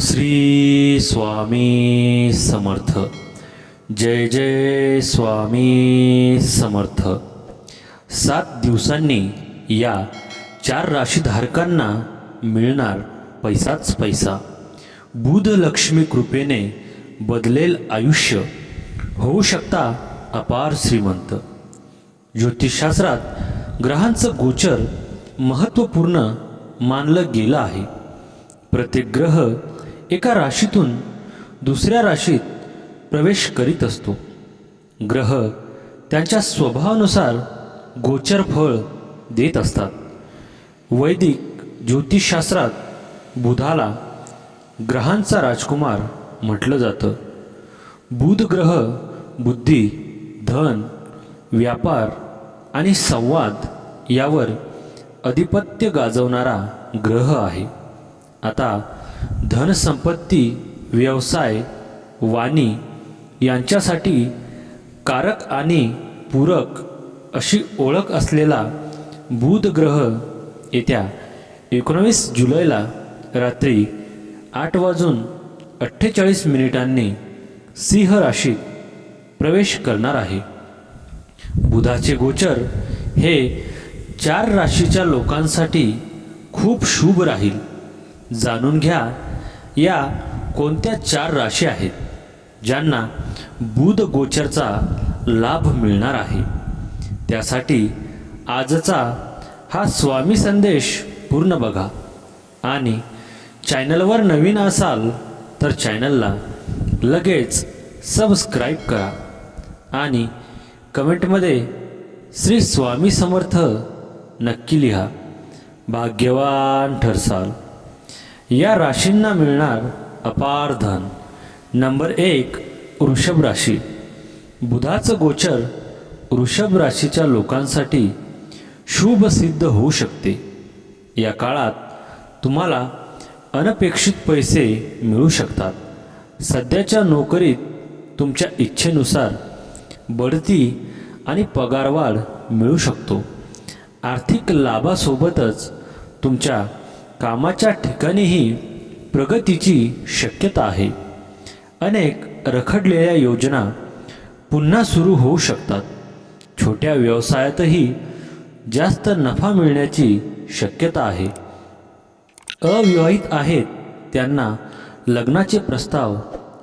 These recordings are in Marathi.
श्री स्वामी समर्थ. जय जय स्वामी समर्थ. सात दिवसांनी या चार राशीधारकांना मिळणार पैसाच पैसा. बुध लक्ष्मी कृपेने बदलेल आयुष्य. होऊ शकता अपार श्रीमंत. ज्योतिषशास्त्रात ग्रहांचं गोचर महत्त्वपूर्ण मानलं गेलं आहे. प्रत्येक ग्रह एका राशीतून दुसऱ्या राशीत प्रवेश करीत असतो. ग्रह त्यांच्या स्वभावानुसार गोचर फळ देत असतात. वैदिक ज्योतिषशास्त्रात बुधाला ग्रहांचा राजकुमार म्हटलं जातं. बुध ग्रह बुद्धी धन व्यापार आणि संवाद यावर अधिपत्य गाजवणारा ग्रह आहे. आता धनसंपत्ती व्यवसाय वाणी यांच्यासाठी कारक आणि पूरक अशी ओळख असलेला बुधग्रह येत्या एकोणवीस जुलैला रात्री आठ वाजून अठ्ठेचाळीस मिनिटांनी सिंह राशीत प्रवेश करणार आहे. बुधाचे गोचर हे चार राशीच्या लोकांसाठी खूप शुभ राहील. जाणून घ्या या कोणत्या चार राशी आहेत ज्यांना बुध गोचरचा लाभ मिळणार आहे. त्यासाठी आजचा हा स्वामी संदेश पूर्ण बघा. आणि चॅनलवर नवीन असाल तर चॅनलला लगेच सबस्क्राईब करा. आणि कमेंटमध्ये श्री स्वामी समर्थ नक्की लिहा. भाग्यवान ठरसाल. या राशींना मिळणार अपार धन. नंबर एक वृषभ राशी. बुधाचं गोचर वृषभ राशीच्या लोकांसाठी शुभ सिद्ध होऊ शकते. या काळात तुम्हाला अनपेक्षित पैसे मिळू शकतात. सध्याच्या नोकरीत तुमच्या इच्छेनुसार बढती आणि पगारवाढ मिळू शकतो. आर्थिक लाभासोबतच तुमच्या कामाच्या ठिकाणीही प्रगतीची शक्यता आहे. अनेक रखडलेल्या योजना पुन्हा सुरू होऊ शकतात. छोट्या व्यवसायातही जास्त नफा मिळण्याची शक्यता आहे. अविवाहित आहेत त्यांना लग्नाचे प्रस्ताव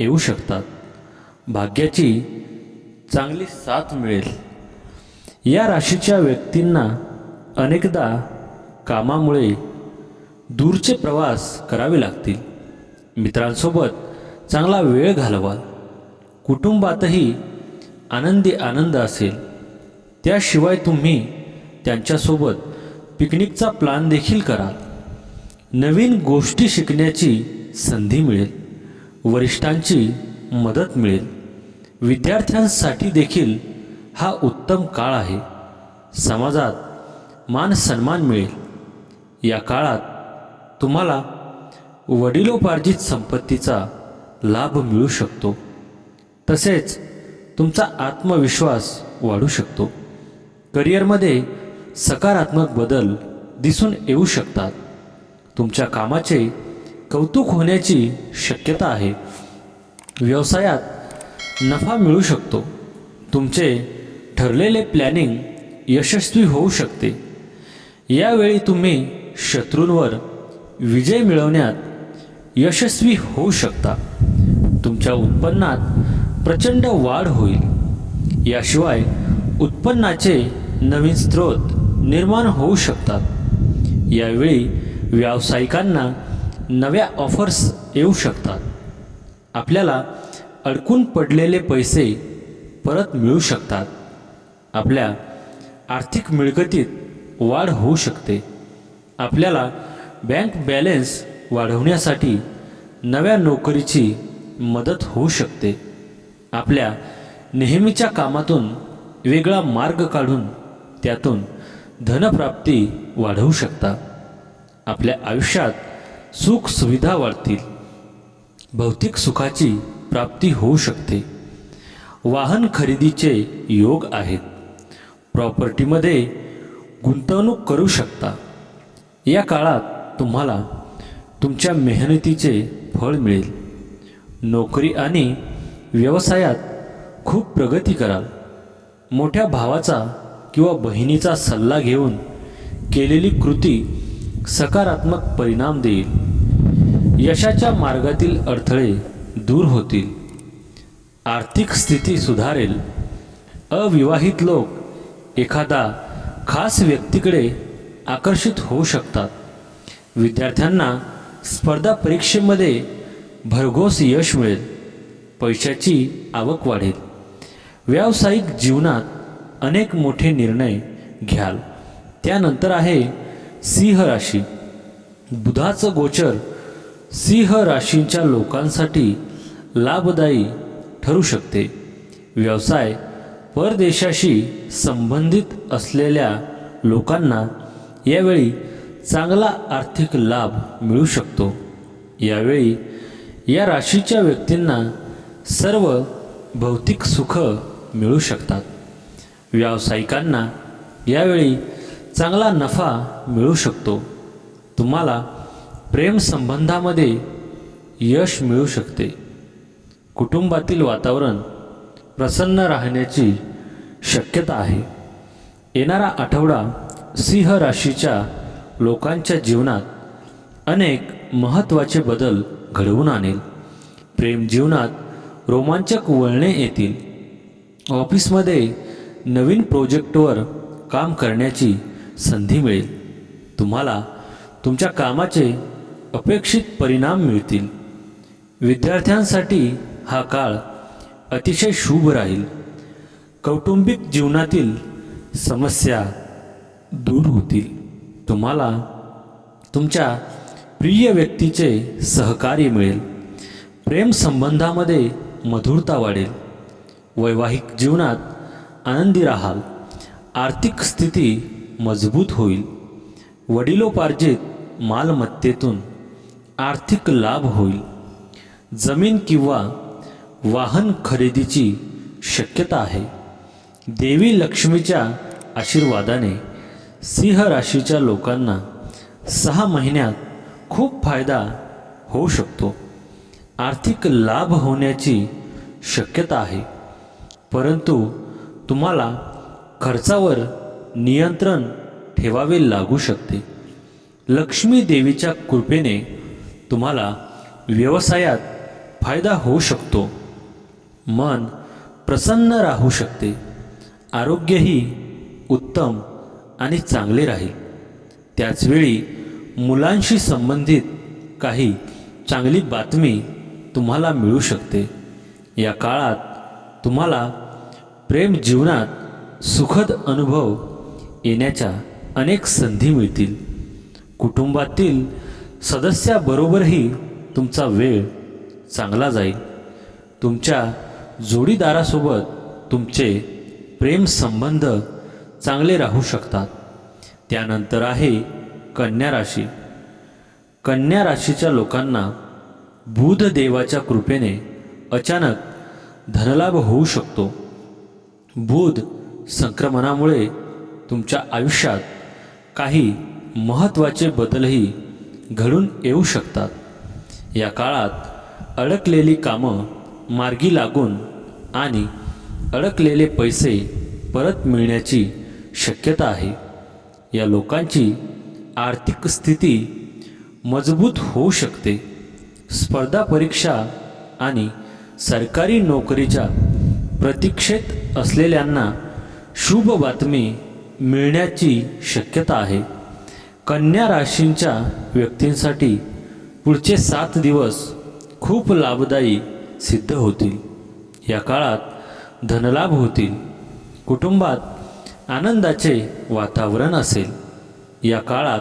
येऊ शकतात. भाग्याची चांगली साथ मिळेल. या राशीच्या व्यक्तींना अनेकदा कामामुळे दूरचे प्रवास करावे लागतील. मित्रांसोबत चांगला वेळ घालवाल. कुटुंबातही आनंदी आनंद असेल. त्याशिवाय तुम्ही त्यांच्यासोबत पिकनिकचा प्लॅन देखील कराल. नवीन गोष्टी शिकण्याची संधी मिळेल. वरिष्ठांची मदत मिळेल. विद्यार्थ्यांसाठी देखील हा उत्तम काळ आहे. समाजात मान सन्मान मिळेल. या काळात तुम्हाला वडिलोपार्जित संपत्तीचा लाभ मिळू शकतो. तसेच तुमचा आत्मविश्वास वाढू शकतो. करिअरमध्ये सकारात्मक बदल दिसून येऊ शकतात. तुमच्या कामाचे कौतुक होण्याची शक्यता आहे. व्यवसायात नफा मिळू शकतो. तुमचे ठरलेले प्लॅनिंग यशस्वी होऊ शकते. यावेळी तुम्ही शत्रूंवर विजय मिळवण्यात यशस्वी होऊ शकता. तुमच्या उत्पन्नात प्रचंड वाढ होईल. याशिवाय उत्पन्नाचे नवीन स्रोत निर्माण होऊ शकतात. यावेळी व्यावसायिकांना नव्या ऑफर्स येऊ शकतात. आपल्याला अडकून पडलेले पैसे परत मिळू शकतात. आपल्या आर्थिक मिळकतीत वाढ होऊ शकते. आपल्याला बँक बॅलेन्स वाढवण्यासाठी नव्या नोकरीची मदत होऊ शकते. आपल्या नेहमीच्या कामातून वेगळा मार्ग काढून त्यातून धनप्राप्ती वाढवू शकता. आपल्या आयुष्यात सुख सुविधा वाढतील. भौतिक सुखाची प्राप्ती होऊ शकते. वाहन खरेदीचे योग आहेत. प्रॉपर्टीमध्ये गुंतवणूक करू शकता. या काळात तुम्हाला तुमच्या मेहनतीचे फळ मिळेल. नोकरी आणि व्यवसायात खूप प्रगती कराल. मोठ्या भावाचा किंवा बहिणीचा सल्ला घेऊन केलेली कृती सकारात्मक परिणाम देईल. यशाच्या मार्गातील अडथळे दूर होतील. आर्थिक स्थिती सुधारेल. अविवाहित लोक एखादा खास व्यक्तीकडे आकर्षित होऊ शकतात. विद्यार्थ्यांना स्पर्धा परीक्षेमध्ये भरघोस यश मिळेल. पैशाची आवक वाढेल. व्यावसायिक जीवनात अनेक मोठे निर्णय घ्याल. त्यानंतर आहे सिंह राशी. बुधाचं गोचर सिंह राशींच्या लोकांसाठी लाभदायी ठरू शकते. व्यवसाय परदेशाशी संबंधित असलेल्या लोकांना यावेळी चांगला आर्थिक लाभ मिळू शकतो. यावेळी या राशीच्या व्यक्तींना सर्व भौतिक सुख मिळू शकतात. व्यावसायिकांना यावेळी चांगला नफा मिळू शकतो. तुम्हाला प्रेमसंबंधामध्ये यश मिळू शकते. कुटुंबातील वातावरण प्रसन्न राहण्याची शक्यता आहे. येणारा आठवडा सिंह राशीच्या लोकांच्या जीवनात अनेक महत्त्वाचे बदल घडवून आणेल. प्रेम जीवनात रोमांचक वळणे येतील. ऑफिसमध्ये नवीन प्रोजेक्टवर काम करण्याची संधी मिळेल. तुम्हाला तुमच्या कामाचे अपेक्षित परिणाम मिळतील. विद्यार्थ्यांसाठी हा काळ अतिशय शुभ राहील. कौटुंबिक जीवनातील समस्या दूर होतील. तुम्हाला तुमच्या प्रिय व्यक्तीचे सहकार्य मिळेल. प्रेमसंबंधामध्ये मधुरता वाढेल. वैवाहिक जीवनात आनंदी राहाल. आर्थिक स्थिती मजबूत होईल. वडिलोपार्जित मालमत्तेतून आर्थिक लाभ होईल. जमीन किंवा वाहन खरेदीची शक्यता आहे. देवी लक्ष्मीच्या आशीर्वादाने सिंह राशीच्या लोकांना सहा महिन्यात खूप फायदा होऊ शकतो. आर्थिक लाभ होण्याची शक्यता आहे. परंतु तुम्हाला खर्चावर नियंत्रण ठेवावे लागू शकते. लक्ष्मी देवीच्या कृपेने तुम्हाला व्यवसायात फायदा होऊ शकतो. मन प्रसन्न राहू शकते. आरोग्यही उत्तम आणि चांगले राहील. त्याचवेळी मुलांशी संबंधित काही चांगली बातमी तुम्हाला मिळू शकते. या काळात तुम्हाला प्रेम जीवनात सुखद अनुभव येण्याच्या अनेक संधी मिळतील. कुटुंबातील सदस्याबरोबरही तुमचा वेळ चांगला जाईल. तुमच्या जोडीदारासोबत तुमचे प्रेम संबंध चांगले राहू शकतात. त्यानंतर आहे कन्या राशी. कन्या राशीच्या लोकांना बुध देवाच्या कृपेने अचानक धनलाभ होऊ शकतो. बुध संक्रमणामुळे तुमच्या आयुष्यात काही महत्त्वाचे बदलही घडून येऊ शकतात. या काळात अडकलेली कामं मार्गी लागून आणि अडकलेले पैसे परत मिळण्याची शक्यता आहे. या लोकांची आर्थिक स्थिती मजबूत होऊ शकते. स्पर्धा परीक्षा आणि सरकारी नोकरीच्या प्रतीक्षेत असलेल्यांना शुभ बातमी मिळण्याची शक्यता आहे. कन्या राशींच्या व्यक्तींसाठी पुढचे सात दिवस खूप लाभदायी सिद्ध होतील. या काळात धनलाभ होतील. कुटुंबात आनंदाचे वातावरण असेल. या काळात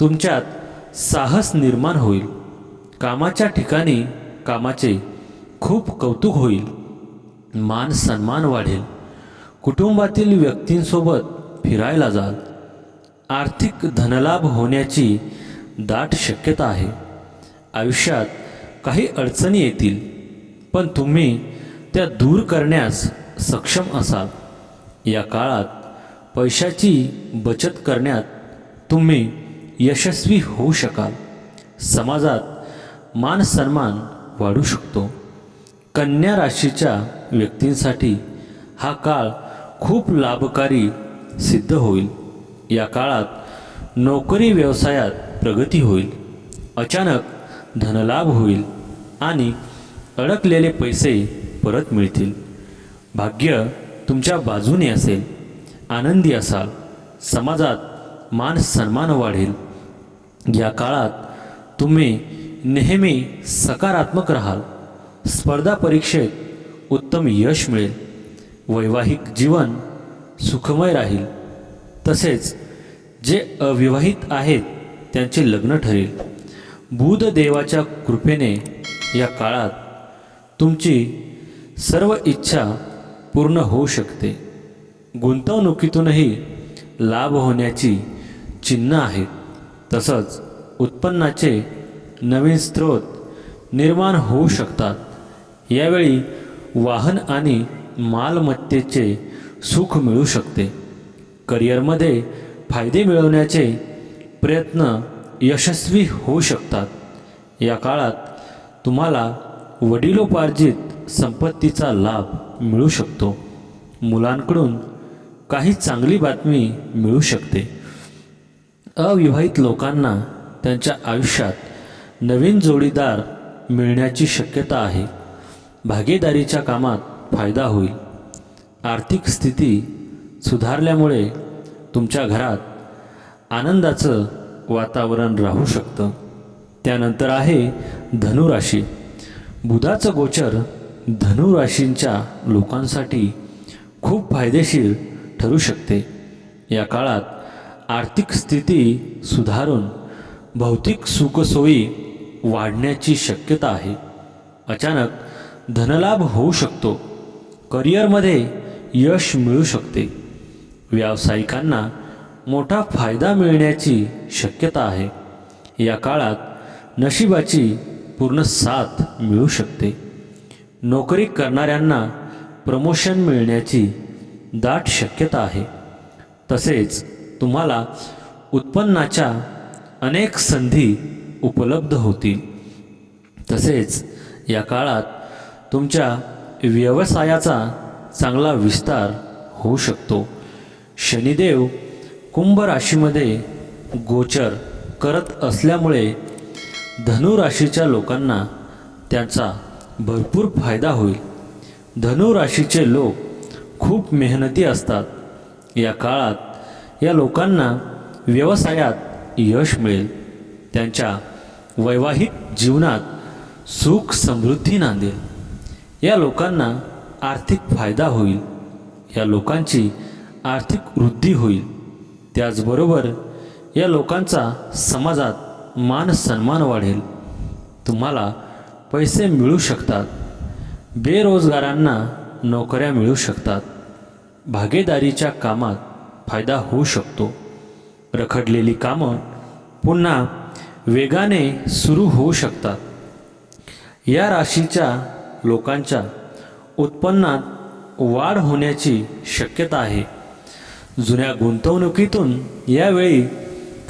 तुमच्यात साहस निर्माण होईल. कामाच्या ठिकाणी कामाचे खूप कौतुक होईल. मान सन्मान वाढेल. कुटुंबातील व्यक्तींसोबत फिरायला जाल. आर्थिक धनलाभ होण्याची दाट शक्यता आहे. आयुष्यात काही अडचणी येतील पण तुम्ही त्या दूर करण्यास सक्षम असाल. या काळात पैशाची बचत करण्यात तुम्ही यशस्वी होऊ शकाल. समाजात मान सन्मान वाढू शकतो. कन्या राशीच्या व्यक्तींसाठी हा काळ खूप लाभकारी सिद्ध होईल. या काळात नोकरी व्यवसायात प्रगती होईल. अचानक धनलाभ होईल आणि अडकलेले पैसे परत मिळतील. भाग्य तुमच्या बाजूने असेल. आनंदी असाल. समाजात मान सन्मान वाढेल. या काळात तुम्ही नेहमी सकारात्मक राहाल. स्पर्धा परीक्षेत उत्तम यश मिळेल. वैवाहिक जीवन सुखमय राहील. तसेच जे अविवाहित आहेत त्यांचे लग्न ठरेल. बुध देवाच्या कृपेने या काळात तुमची सर्व इच्छा पूर्ण होऊ शकते. गुंतवणुकीतूनही लाभ होण्याची चिन्ह आहेत तसंच उत्पन्नाचे नवीन स्रोत निर्माण होऊ शकतात. यावेळी वाहन आणि मालमत्तेचे सुख मिळू शकते. करिअरमध्ये फायदे मिळवण्याचे प्रयत्न यशस्वी होऊ शकतात. या काळात तुम्हाला वडिलोपार्जित संपत्तीचा लाभ मिळू शकतो. मुलांकडून काही चांगली बातमी मिळू शकते. अविवाहित लोकांना त्यांच्या आयुष्यात नवीन जोडीदार मिळण्याची शक्यता आहे. भागीदारीच्या कामात फायदा होईल. आर्थिक स्थिती सुधारल्यामुळे तुमच्या घरात आनंदाचं वातावरण राहू शकतं. त्यानंतर आहे धनुराशी. बुधाचं गोचर धनुराशींच्या लोकांसाठी खूप फायदेशीर ठरू शकते. या काळात आर्थिक स्थिती सुधारून भौतिक सुखसोयी वाढण्याची शक्यता आहे. अचानक धनलाभ होऊ शकतो. करिअरमध्ये यश मिळू शकते. व्यावसायिकांना मोठा फायदा मिळण्याची शक्यता आहे. या काळात नशिबाची पूर्ण साथ मिळू शकते. नोकरी करणाऱ्यांना प्रमोशन मिळण्याची दाट शक्यता आहे. तसेच तुम्हाला उत्पन्नाच्या अनेक संधी उपलब्ध होतील. तसेच या काळात तुमच्या व्यवसायाचा चांगला विस्तार होऊ शकतो. शनिदेव कुंभ राशीमध्ये गोचर करत असल्यामुळे धनुराशीच्या लोकांना त्याचा भरपूर फायदा होईल. धनुराशीचे लोक खूप मेहनती असतात. या काळात या लोकांना व्यवसायात यश मिळेल. त्यांच्या वैवाहिक जीवनात सुख समृद्धी नांदेल. या लोकांना आर्थिक फायदा होईल. या लोकांची आर्थिक वृद्धी होईल. त्याचबरोबर या लोकांचा समाजात मान सन्मान वाढेल. तुम्हाला पैसे मिळू शकतात. बेरोजगारांना नोकऱ्या मिळू शकतात. भागीदारीच्या कामात फायदा होऊ शकतो. रखडलेली कामं पुन्हा वेगाने सुरू होऊ शकतात. या राशीच्या लोकांच्या उत्पन्नात वाढ होण्याची शक्यता आहे. जुन्या गुंतवणुकीतून यावेळी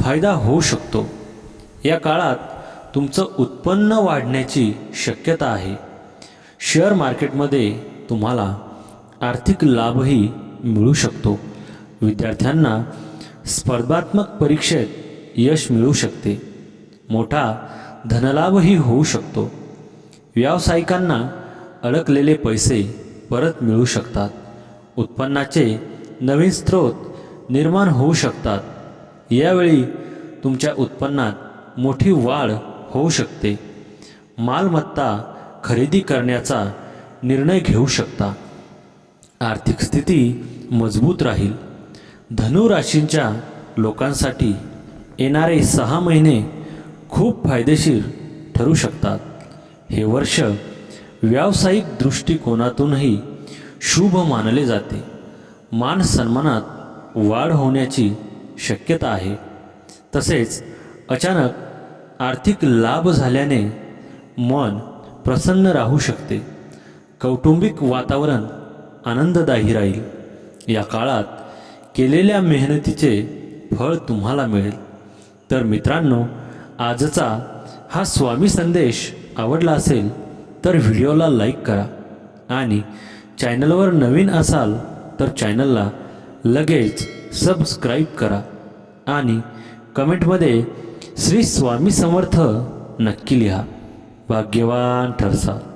फायदा होऊ शकतो. या काळात तुमचं उत्पन्न वाढण्याची शक्यता आहे. शेअर मार्केटमध्ये तुम्हाला आर्थिक लाभही मिळू शकतो. विद्यार्थ्यांना स्पर्धात्मक परीक्षेत यश मिळू शकते. मोठा धनलाभही होऊ शकतो. व्यावसायिकांना अडकलेले पैसे परत मिळू शकतात. उत्पन्नाचे नवीन स्रोत निर्माण होऊ शकतात. यावेळी तुमच्या उत्पन्नात मोठी वाढ होऊ शकते. मालमत्ता खरेदी करण्याचा निर्णय घेऊ शकता. आर्थिक स्थिती मजबूत राहील. धनुराशींच्या लोकांसाठी येणारे सहा महिने खूप फायदेशीर ठरू शकतात. हे वर्ष व्यावसायिक दृष्टिकोनातूनही शुभ मानले जाते. मान सन्मानात वाढ होण्याची शक्यता आहे. तसेच अचानक आर्थिक लाभ झाल्याने मन प्रसन्न राहू शकते. कौटुंबिक वातावरण आनंददायी राहील. या काळात केलेल्या मेहनतीचे फळ तुम्हाला मिळेल. तर मित्रांनो आजचा हा स्वामी संदेश आवडला असेल तर व्हिडिओला लाईक करा. आणि चॅनलवर नवीन असाल तर चॅनलला लगेच सबस्क्राईब करा. आणि कमेंटमध्ये श्री स्वामी समर्थ नक्की लिहा. भाग्यवान ठरसा